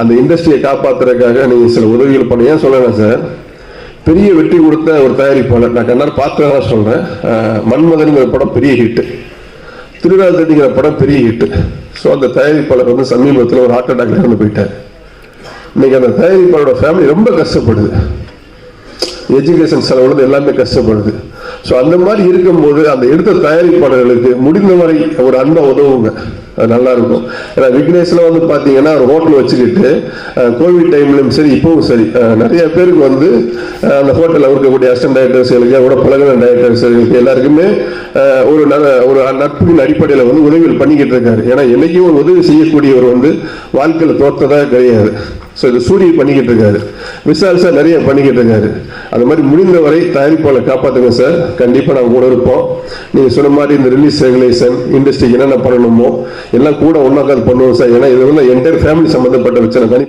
அந்த இண்டஸ்ட்ரியை காப்பாத்துறதுக்காக நீங்க சில உதவிகள் பண்ணி. ஏன் சொல்லலாம் சார் பெரிய வெற்றி கொடுத்த ஒரு தயாரிப்பாளர் நான் கண்ணால் பார்த்துதான் சொல்றேன். மன்மதனுங்கிற படம் பெரிய ஹிட்டு திருநாள்தடிங்கிற படம் பெரிய ஹிட்டு ஸோ அந்த தயாரிப்பாளர் வந்து சமீபத்தில் ஒரு ஹார்ட் அட்டாக்ல இருந்து போயிட்டார். இன்னைக்கு அந்த தயாரிப்பாளரோட ஃபேமிலி ரொம்ப கஷ்டப்படுது. எஜுகேஷன் செலவுல எல்லாமே கஷ்டப்படுது. ஸோ அந்த மாதிரி இருக்கும்போது அந்த எடுத்த தயாரிப்பாளர்களுக்கு முடிந்தவரை ஒரு அன்பை உதவுங்க. அது நல்லா இருக்கும் ஏன்னா விக்னேஷில் வந்து பார்த்தீங்கன்னா ஒரு ஹோட்டல் வச்சுக்கிட்டு கோவிட் டைம்லையும் சரி இப்போவும் சரி நிறைய பேருக்கு வந்து அந்த ஹோட்டலில் இருக்கக்கூடிய அசிஸ்டன்ட் டைரக்டர்ஸ்களுக்கு கூட பழகின டைரக்டர்ஸ்களுக்கு எல்லாருக்குமே ஒரு நல்ல ஒரு நட்பின் அடிப்படையில் வந்து உதவிகள் பண்ணிக்கிட்டு இருக்காரு. ஏன்னா என்றைக்கும் ஒரு உதவி செய்யக்கூடியவர் வந்து வாழ்க்கையில் தோற்றதாக கிடையாது. ஸோ இது சூரிய பண்ணிக்கிட்டு இருக்காரு. விஷால் சார் நிறைய பண்ணிக்கிட்டு இருக்காரு. அந்த மாதிரி முடிந்தவரை தயாரிப்பாளர் காப்பாற்றுங்க சார். கண்டிப்பாக நாங்கள் கூட இருப்போம். நீங்கள் சொன்ன மாதிரி இந்த ரிலீஸ் ரெகுலேஷன் இண்டஸ்ட்ரிக்கு என்னென்ன பண்ணணுமோ எல்லாம் கூட ஒன்றாக்காது பண்ணுவோம் சார். ஏன்னா இது வந்து என்டையர் ஃபேமிலி சம்மந்தப்பட்ட பிரச்சனை